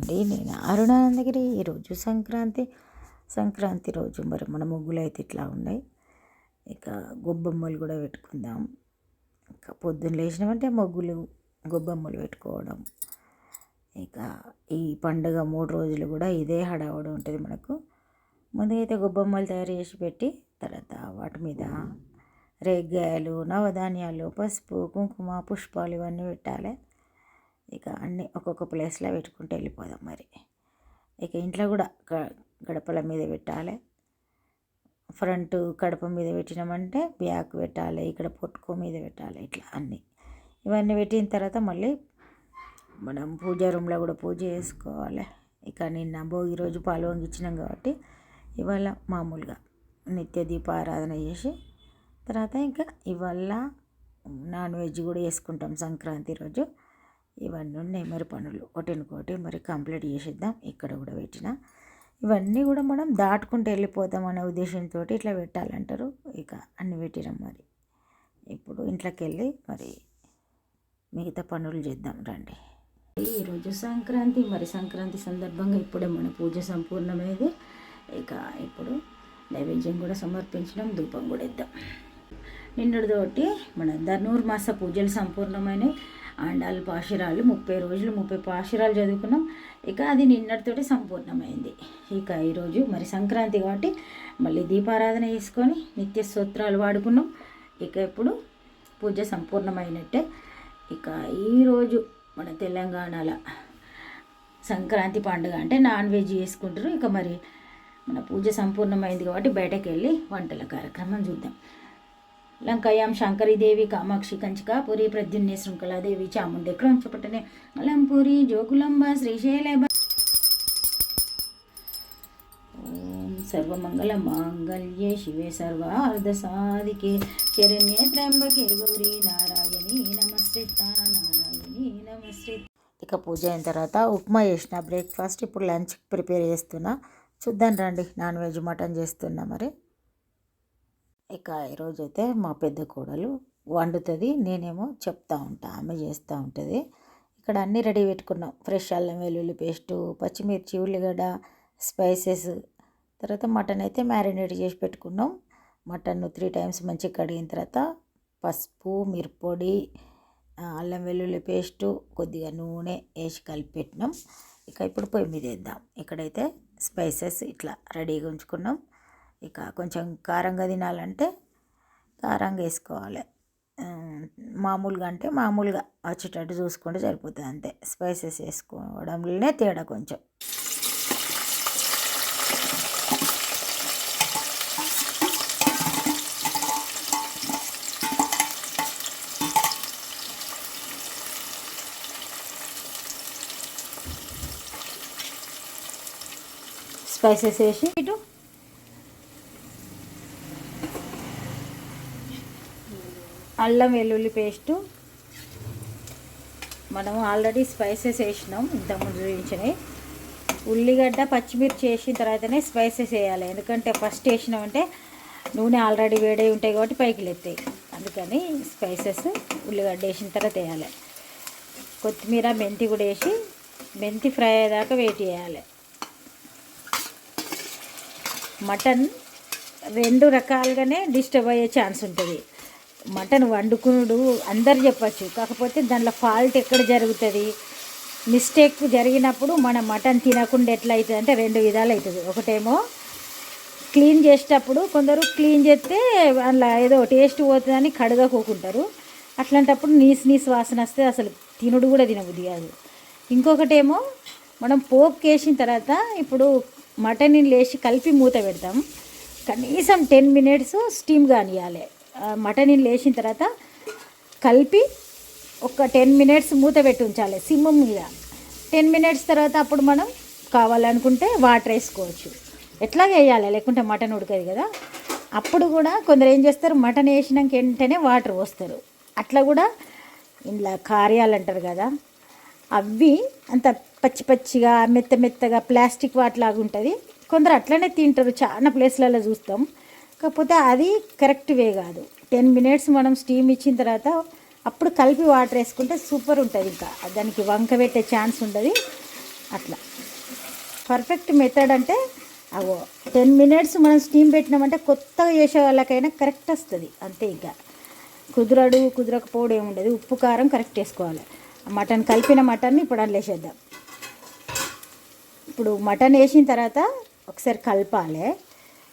అండి. నేను అరుణానందగిరి ఈరోజు సంక్రాంతి సంక్రాంతి రోజు మరి మన ముగ్గులు అయితే ఇట్లా ఉన్నాయి. ఇక గొబ్బెమ్మలు కూడా పెట్టుకుందాం. ఇక పొద్దున్న లేచినామంటే ముగ్గులు గొబ్బమ్మలు పెట్టుకోవడం. ఇక ఈ పండుగ మూడు రోజులు కూడా ఇదే హడావుడి ఉంటుంది మనకు. ముందుగా అయితే గొబ్బమ్మలు తయారు చేసి పెట్టి తర్వాత వాటి మీద రేగ్గాయలు నవధాన్యాలు పసుపు కుంకుమ పుష్పాలు ఇవన్నీ పెట్టాలి. ఇక అన్నీ ఒక్కొక్క ప్లేస్లో పెట్టుకుంటూ వెళ్ళిపోదాం మరి. ఇక ఇంట్లో కూడా గడపల మీద పెట్టాలి. ఫ్రంట్ కడప మీద పెట్టినామంటే బ్యాక్ పెట్టాలి ఇక్కడ పొట్టుకో మీద పెట్టాలి ఇట్లా అన్నీ. ఇవన్నీ పెట్టిన తర్వాత మళ్ళీ మనం పూజ రూమ్లో కూడా పూజ చేసుకోవాలి. ఇక నిన్న భోగి రోజు పాలు వంగిచ్చినాం కాబట్టి ఇవాళ మామూలుగా నిత్య దీపారాధన చేసి తర్వాత ఇంకా ఇవాళ నాన్ వెజ్ కూడా వేసుకుంటాం సంక్రాంతి రోజు. ఇవన్నీ ఉన్నాయి. మరి పనులు ఒకటి మరి కంప్లీట్ చేసేద్దాం. ఇక్కడ కూడా పెట్టిన. ఇవన్నీ కూడా మనం దాటుకుంటూ వెళ్ళిపోతాం అనే ఉద్దేశంతో ఇట్లా పెట్టాలంటారు. ఇక అన్ని పెట్టినాం మరి. ఇప్పుడు ఇంట్లోకి వెళ్ళి మరి మిగతా పనులు చేద్దాం. రండి. ఈరోజు సంక్రాంతి. మరి సంక్రాంతి సందర్భంగా ఇప్పుడే మన పూజ సంపూర్ణమైంది. ఇక ఇప్పుడు నైవేద్యం కూడా సమర్పించడం ధూపం కూడా ఇద్దాం. నిన్నటితోటి మన ధనుర్మాస పూజలు సంపూర్ణమైనవి. ఆండాలు పాశురాలు ముప్పై రోజులు ముప్పై పాశురాలు చదువుకున్నాం. ఇక అది నిన్నటితోటి సంపూర్ణమైంది. ఇక ఈరోజు మరి సంక్రాంతి కాబట్టి మళ్ళీ దీపారాధన చేసుకొని నిత్య స్తోత్రాలు వాడుకున్నాం ఇక ఇప్పుడు పూజ సంపూర్ణమైనట్టే. ఇక ఈరోజు మన తెలంగాణలో సంక్రాంతి పండుగ అంటే నాన్ వెజ్ చేసుకుంటారు. ఇక మరి మన పూజ సంపూర్ణమైంది కాబట్టి బయటకు వెళ్ళి వంటల కార్యక్రమం చూద్దాం. లంకాయాం శంకరీదేవి కామాక్షి కంచికాపురి ప్రద్యున్య శృంఖలాదేవి చాముండే క్రోంచపట్టనే అలంపురి జోకులంబ శ్రీశైల సర్వమంగళ మాంగళ్యే శివే సర్వార్ధ సాధికే శరణ్యే త్ర్యంబకే గౌరీ నారాయణి నమస్కృత నారాయణి నమస్కృత. ఇక పూజ అయిన తర్వాత ఉప్మా చేసిన బ్రేక్ఫాస్ట్ ఇప్పుడు లంచ్ ప్రిపేర్ చేస్తున్నా. చూద్దాం రండి నాన్ వెజ్ మటన్ చేస్తున్నా మరి. ఇక ఈరోజు అయితే మా పెద్ద కోడలు వండుతుంది నేనేమో చెప్తా ఉంటా ఆమె చేస్తూ ఉంటుంది. ఇక్కడ అన్నీ రెడీ పెట్టుకున్నాం. ఫ్రెష్ అల్లం వెల్లుల్లి పేస్టు పచ్చిమిర్చి ఉల్లిగడ్డ స్పైసెస్. తర్వాత మటన్ అయితే మ్యారినేట్ చేసి పెట్టుకున్నాం. మటన్ త్రీ టైమ్స్ మంచిగా కడిగిన తర్వాత పసుపు మిరపొడి అల్లం వెల్లుల్లి పేస్టు కొద్దిగా నూనె వేసి కలిపి పెట్టినాం. ఇక ఇప్పుడు పొయ్యి మీద వేద్దాం. ఇక్కడైతే స్పైసెస్ ఇట్లా రెడీగా ఉంచుకున్నాం. ఇక కొంచెం కారంగా తినాలంటే కారంగా వేసుకోవాలి. మామూలుగా అంటే మామూలుగా వచ్చేటట్టు చూసుకుంటే సరిపోతుంది అంతే. స్పైసెస్ వేసుకోవడంలోనే తేడా కొంచెం. స్పైసెస్ వేసి ఇటు అల్లం వెల్లుల్లి పేస్టు. మనం ఆల్రెడీ స్పైసెస్ వేసినాం ఇంతకుముందు చూపించినవి. ఉల్లిగడ్డ పచ్చిమిర్చి వేసిన తర్వాతనే స్పైసెస్ వేయాలి. ఎందుకంటే ఫస్ట్ వేసినామంటే నూనె ఆల్రెడీ వేడై ఉంటాయి కాబట్టి పైకి లేతాయి అందుకని స్పైసెస్ ఉల్లిగడ్డ వేసిన తర్వాత వేయాలి. కొత్తిమీర మెంతి కూడా వేసి మెంతి ఫ్రై అయ్యేదాకా వెయిట్ చేయాలి. మటన్ రెండు రకాలుగానే డిస్టర్బ్ అయ్యే ఛాన్స్ ఉంటుంది. మటన్ వండుకునుడు అందరు చెప్పచ్చు. కాకపోతే దాంట్లో ఫాల్ట్ ఎక్కడ జరుగుతుంది? మిస్టేక్ జరిగినప్పుడు మన మటన్ తినకుండా ఎట్లా అవుతుంది అంటే రెండు విధాలు అవుతుంది ఒకటేమో క్లీన్ చేసేటప్పుడు కొందరు క్లీన్ చేస్తే అందులో ఏదో టేస్ట్ పోతుందని కడగకోకుంటారు. అట్లాంటప్పుడు నీసు నీసు వాసన వస్తే అసలు తినుడు కూడా తినబుద్ధి కాదు. ఇంకొకటేమో మనం పోపు వేసిన తర్వాత ఇప్పుడు మటన్ లేచి కలిపి మూత పెడతాం. కనీసం టెన్ మినిట్స్ స్టీమ్ కానియాలి మటన్ లేచిన తర్వాత కలిపి ఒక టెన్ మినిట్స్ మూత పెట్టి ఉంచాలి సిమ్ మీద. టెన్ మినిట్స్ తర్వాత అప్పుడు మనం కావాలనుకుంటే వాటర్ వేసుకోవచ్చు. ఎట్లాగే వేయాలి లేకుంటే మటన్ ఉడకదు కదా. అప్పుడు కూడా కొందరు ఏం చేస్తారు మటన్ వేసినాక వెంటనే వాటర్ పోస్తారు. అట్లా కూడా ఇంట్లో కార్యాలు అంటారు కదా. అవి అంత పచ్చి పచ్చిగా మెత్త మెత్తగా ప్లాస్టిక్ వాటిలాగా ఉంటుంది. కొందరు అట్లనే తింటారు. చాలా ప్లేస్లలో చూస్తాం. కాకపోతే అది కరెక్ట్ వే కాదు. టెన్ మినిట్స్ మనం స్టీమ్ ఇచ్చిన తర్వాత అప్పుడు కలిపి వాటర్ వేసుకుంటే సూపర్ ఉంటుంది ఇంకా. దానికి వంక పెట్టే ఛాన్స్ ఉండదు. అట్లా. పర్ఫెక్ట్ మెథడ్ అంటే అవో టెన్ మినిట్స్ మనం స్టీమ్ పెట్టినామంటే కొత్తగా చేసే వాళ్ళకైనా కరెక్ట్ వస్తుంది. అంతే ఇంకా. కుదరడు కుదరకపోవడం ఏముండదు. ఉప్పు కారం కరెక్ట్ వేసుకోవాలి. మటన్ కలిపిన మటన్ ఇప్పుడు అందులో వేసేద్దాం. ఇప్పుడు మటన్ వేసిన తర్వాత ఒకసారి కలపాలి.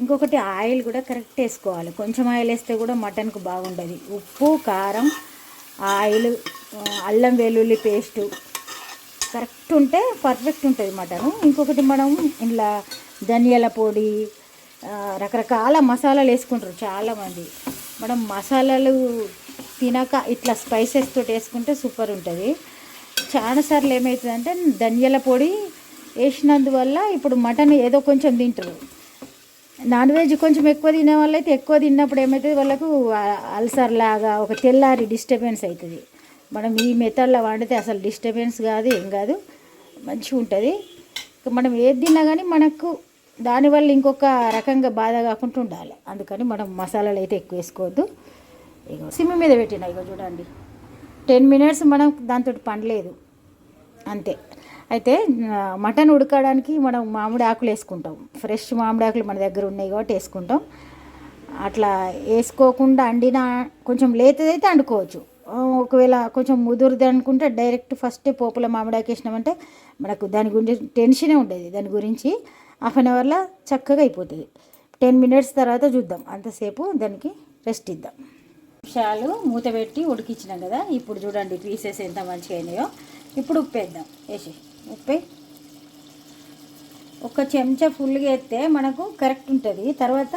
ఇంకొకటి ఆయిల్ కూడా కరెక్ట్ వేసుకోవాలి. కొంచెం ఆయిల్ వేస్తే కూడా మటన్కు బాగుంటుంది ఉప్పు కారం ఆయిల్ అల్లం వెల్లుల్లి పేస్టు కరెక్ట్ ఉంటే పర్ఫెక్ట్ ఉంటుంది మటను. ఇంకొకటి మనం ఇలా ధనియాల పొడి రకరకాల మసాలాలు వేసుకుంటారు చాలామంది. మనం మసాలాలు తినక ఇట్లా స్పైసెస్ తోటి వేసుకుంటే సూపర్ ఉంటుంది. చాలాసార్లు ఏమవుతుందంటే ధనియాల పొడి వేసినందువల్ల ఇప్పుడు మటన్ ఏదో కొంచెం తింటారు. నాన్ వెజ్ కొంచెం ఎక్కువ తినే వాళ్ళైతే ఎక్కువ తిన్నప్పుడు ఏమవుతుంది వాళ్ళకు అల్సర్ లాగా ఒక తెల్లారి డిస్టర్బెన్స్ అవుతుంది మనం ఈ మెథడ్లో వండితే అసలు డిస్టర్బెన్స్ కాదు ఏం కాదు మంచిగా ఉంటుంది. మనం ఏది తిన్నా కానీ మనకు దానివల్ల ఇంకొక రకంగా బాధ కాకుండా ఉండాలి. అందుకని మనం మసాలాలు అయితే ఎక్కువ వేసుకోవద్దు. ఇగో సిమ్ మీద పెట్టిన ఇగో చూడండి. టెన్ మినిట్స్ మనం దాంతో పనిలేదు అంతే. అయితే మటన్ ఉడకడానికి మనం మామిడి ఆకులు వేసుకుంటాం. ఫ్రెష్ మామిడి ఆకులు మన దగ్గర ఉన్నాయి కాబట్టి వేసుకుంటాం. అట్లా వేసుకోకుండా అండిన కొంచెం లేతదైతే వండుకోవచ్చు ఒకవేళ కొంచెం ముదురుది అనుకుంటే డైరెక్ట్ ఫస్ట్ పోపుల మామిడాకు వేసినామంటే మనకు దాని గురించి టెన్షనే ఉండేది. దాని గురించి హాఫ్ అన్ అవర్లో చక్కగా అయిపోతుంది. టెన్ మినిట్స్ తర్వాత చూద్దాం. అంతసేపు దానికి రెస్ట్ ఇద్దాం. నిమిషాలు మూత పెట్టి ఉడికించినాం కదా. ఇప్పుడు చూడండి పీసెస్ ఎంత మంచిగా అయినాయో. ఇప్పుడు ఉప్పు వేద్దాం. వేసి ఉప్పు ఒక చెంచా ఫుల్గా వేస్తే మనకు కరెక్ట్ ఉంటుంది. తర్వాత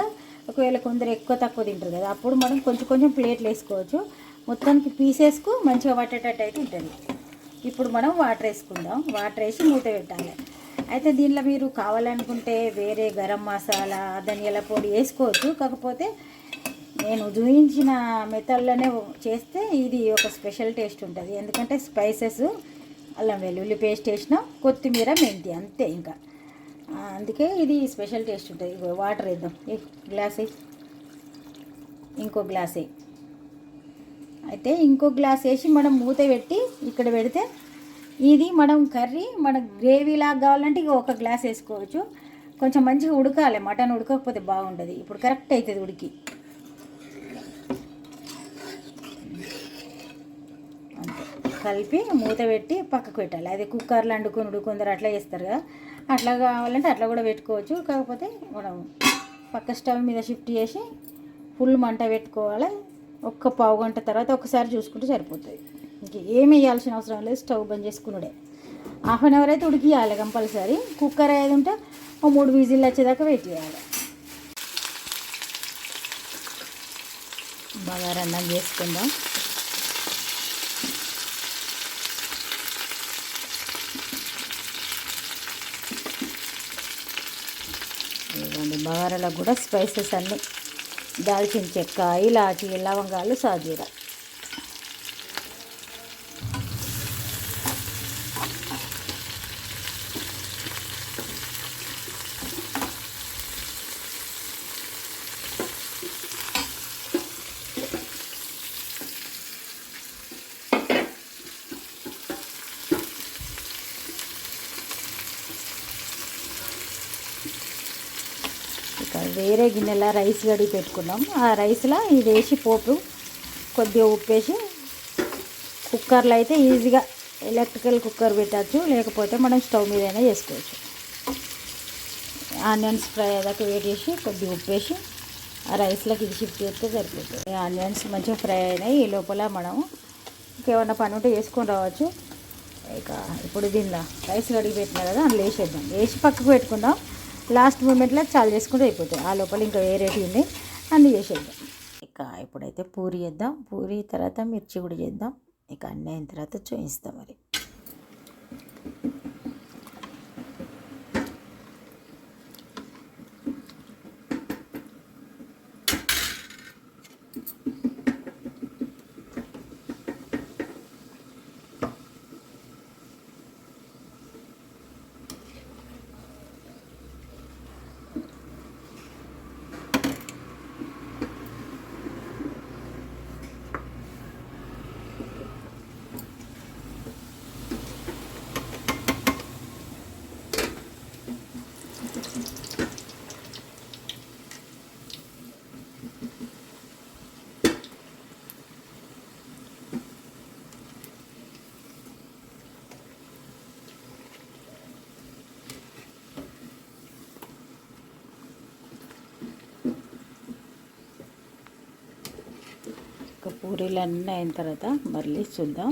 ఒకవేళ కొందరు ఎక్కువ తక్కువ తింటారు కదా అప్పుడు మనం కొంచెం కొంచెం ప్లేట్లు వేసుకోవచ్చు. మొత్తానికి పీసెస్కు మంచిగా పట్టేటట్టు అయితే ఉంటుంది. ఇప్పుడు మనం వాటర్ వేసుకుందాం. వాటర్ వేసి మూత పెట్టాలి. అయితే దీనిలో మీరు కావాలనుకుంటే వేరే గరం మసాలా ధనియాల పొడి వేసుకోవచ్చు. కాకపోతే నేను చూపించిన మెథడ్లోనే చేస్తే ఇది ఒక స్పెషల్ టేస్ట్ ఉంటుంది. ఎందుకంటే స్పైసెస్ అల్లం వెల్లుల్లి పేస్ట్ వేసిన కొత్తిమీర మెంతి అంతే ఇంకా. అందుకే ఇది స్పెషల్ టేస్ట్ ఉంటుంది. ఇగో వాటర్ వేద్దాం. ఏ గ్లాస్ ఇంకో గ్లాస్ అయితే ఇంకో గ్లాస్ వేసి మనం మూత పెట్టి ఇక్కడ పెడితే ఇది మనం కర్రీ మన గ్రేవీ లాగా కావాలంటే ఇక ఒక గ్లాస్ వేసుకోవచ్చు. కొంచెం మంచిగా ఉడకాలి. మటన్ ఉడకకపోతే బాగుంటుంది ఇప్పుడు కరెక్ట్ అవుతుంది ఉడికి అంతే కలిపి మూత పెట్టి పక్కకు పెట్టాలి. అదే కుక్కర్లో వండుకొని కొందరు అట్లా చేస్తారు కదా. అట్లా కావాలంటే అట్లా కూడా పెట్టుకోవచ్చు. కాకపోతే మనం పక్క స్టవ్ మీద షిఫ్ట్ చేసి ఫుల్ మంట పెట్టుకోవాలి. ఒక్క పావు గంట తర్వాత ఒకసారి చూసుకుంటే సరిపోతుంది. ఇంక ఏమి వేయాల్సిన అవసరం లేదు. స్టవ్ బంద్ చేసుకున్నాడే హాఫ్ అన్ అవర్ అయితే ఉడికియాలి కంపల్సరీ. కుక్కర్ అయ్యేది ఉంటే ఓ మూడు విజిల్ వచ్చేదాకా వెయిట్ చేయాలి. బాగా రన్నం చేసుకుందాం. బగారాలకు కూడా స్పైసెస్ అన్నీ దాల్చిన చెక్క ఇలాచి లవంగాలు సాజీరా ఇక వేరే గిన్నెలో రైస్ కడిగి పెట్టుకున్నాం. ఆ రైస్లో ఇది వేసి పోపు కొద్దిగా ఉప్పు వేసి కుక్కర్లో అయితే ఈజీగా ఎలక్ట్రికల్ కుక్కర్ పెట్టచ్చు లేకపోతే మనం స్టవ్ మీద అయినా చేసుకోవచ్చు. ఆనియన్స్ ఫ్రై అయ్యేదాకా వేడి చేసి కొద్దిగా ఉప్పు వేసి ఆ రైస్లోకి ఇది షిఫ్ట్ చేస్తే సరిపోతుంది. ఆనియన్స్ మంచిగా ఫ్రై అయినాయి. ఈ లోపల మనం ఇంకేమన్నా పని ఉంటే వేసుకొని రావచ్చు. ఇక ఇప్పుడు దీనిలో రైస్ కడిగి పెట్టినా కదా అందులో వేసేద్దాం. వేసి పక్కకు పెట్టుకుందాం. లాస్ట్ మూమెంట్లో చాలు చేసుకుంటే అయిపోతుంది. ఆ లోపల ఇంకా వేరేటి ఉంది. అన్నీ చేసేద్దాం. ఇక ఇప్పుడైతే పూరి చేద్దాం. పూరి తర్వాత మిర్చి కూడా చేద్దాం. ఇక అన్నీ అయిన తర్వాత చూపిస్తాం మరి. పూరీలు అన్నీ అయిన తర్వాత మళ్ళీ చూద్దాం.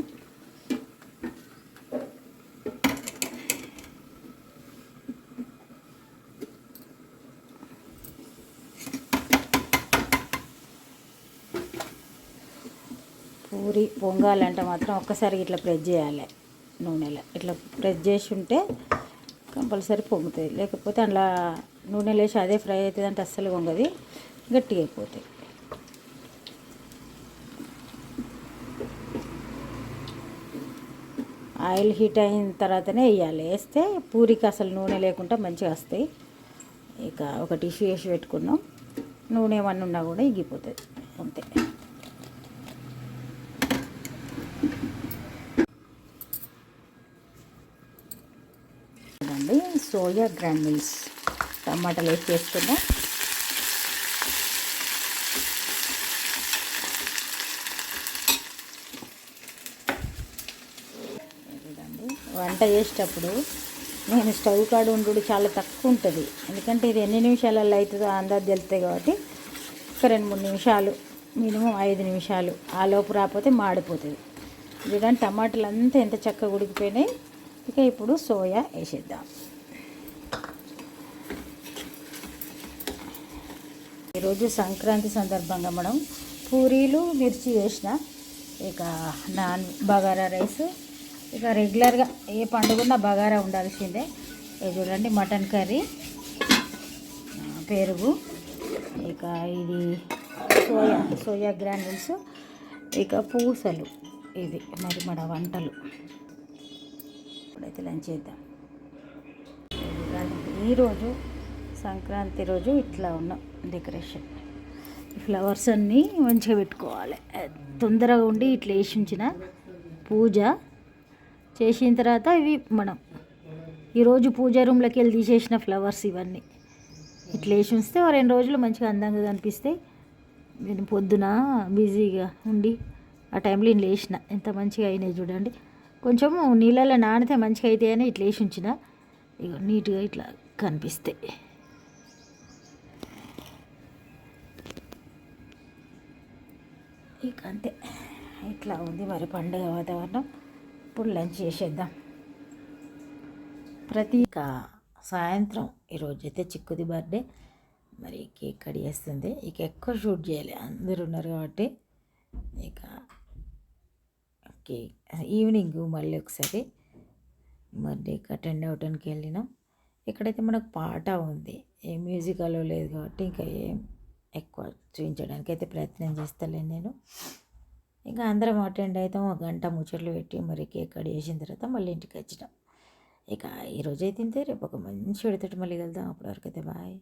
పూరి పొంగాలంటే మాత్రం ఒక్కసారి ఇట్లా ప్రెస్ చేయాలి నూనెలో. ఇట్లా ప్రెస్ చేసి ఉంటే కంపల్సరీ పొంగుతుంది లేకపోతే అందులో నూనెలో వేసి అదే ఫ్రై అవుతుంది అంటే అస్సలు పొంగది. గట్టిగా అయిపోతాయి. ఆయిల్ హీట్ అయిన తర్వాతనే వేయాలి. వేస్తే పూరికి అసలు నూనె లేకుండా మంచిగా వస్తాయి. ఇక ఒక టిష్యూ వేసి పెట్టుకున్నాం. నూనె ఏమన్నా ఉన్నా కూడా ఇగిపోతుంది అంతే. Soya granules. టమాటాలు వేసి చేసుకుందాం చూడండి వంట చేసేటప్పుడు నేను స్టవ్ కాడ ఉండు చాలా తక్కువ ఉంటుంది. ఎందుకంటే ఇది ఎన్ని నిమిషాలలో అవుతుందో అందాజు తెలుస్తాయి కాబట్టి ఒక రెండు మూడు నిమిషాలు మినిమం ఐదు నిమిషాలు ఆ లోపు రాకపోతే మాడిపోతుంది. చూడండి టమాటాలు అంతా ఎంత చక్కగా ఉడికిపోయినాయి. ఇక ఇప్పుడు సోయా వేసేద్దాం. ఈరోజు సంక్రాంతి సందర్భంగా మనం పూరీలు మిర్చి వేసిన ఇక నాన్ బగారా రైస్ ఇక రెగ్యులర్గా ఏ పండుగ బగారా ఉండాల్సిందే. ఇది చూడండి మటన్ కర్రీ పెరుగు ఇక ఇది సోయా సోయా గ్రాన్యూల్స్ ఇక పూసలు ఇది మరి మన వంటలు. ఇప్పుడైతే లంచ్ చేద్దాం. ఈరోజు సంక్రాంతి రోజు ఇట్లా ఉన్న డెకరేషన్. ఫ్లవర్స్ అన్నీ మంచిగా పెట్టుకోవాలి. తొందరగా ఉండి ఇట్లా వేసి ఉంచిన పూజ చేసిన తర్వాత ఇవి మనం ఈరోజు పూజ రూమ్లోకి వెళ్ళి తీసేసిన ఫ్లవర్స్ ఇవన్నీ. ఇట్లా వేసి ఉంచితే రెండు రోజులు మంచిగా అందంగా కనిపిస్తాయి నేను పొద్దున బిజీగా ఉండి ఆ టైంలో నేను లేచిన. ఎంత మంచిగా అయినాయి చూడండి. కొంచెము నీళ్ళలో నానితే మంచిగా అవుతాయని ఇట్లా వేసి ఉంచిన. ఇక నీట్గా ఇట్లా కనిపిస్తాయి ఇక అంతే. ఇట్లా ఉంది మరి పండుగ వాతావరణం. ఇప్పుడు లంచ్ చేసేద్దాం. ప్రతి సాయంత్రం ఈరోజు అయితే చిక్కుది బర్త్డే. మరి కేక్ కట్ చేస్తుంది. ఇక ఎక్కువ షూట్ చేయాలి. అందరు ఉన్నారు కాబట్టి ఇక కేక్ ఈవినింగ్ మళ్ళీ ఒకసారి బర్త్డేకి అటెండ్ అవటానికి వెళ్ళినాం. ఇక్కడైతే మనకు పాట ఉంది. ఏ మ్యూజిక్ అలో లేదు కాబట్టి ఇంకా ఏం ఎక్కువ చూపించడానికి అయితే ప్రయత్నం చేస్తలేను నేను. ఇంకా అందరం అటెండ్ అవుతాం ఒక గంట ముచ్చట్లు పెట్టి మరి కేక్ కట్ చేసిన తర్వాత మళ్ళీ ఇంటికి వచ్చినాం. ఇక ఈరోజు అయితే ఇంతే రేపు ఒక మంచి విడతటి మళ్ళీ వెళ్దాం అప్పటివరకు అయితే బాయ్.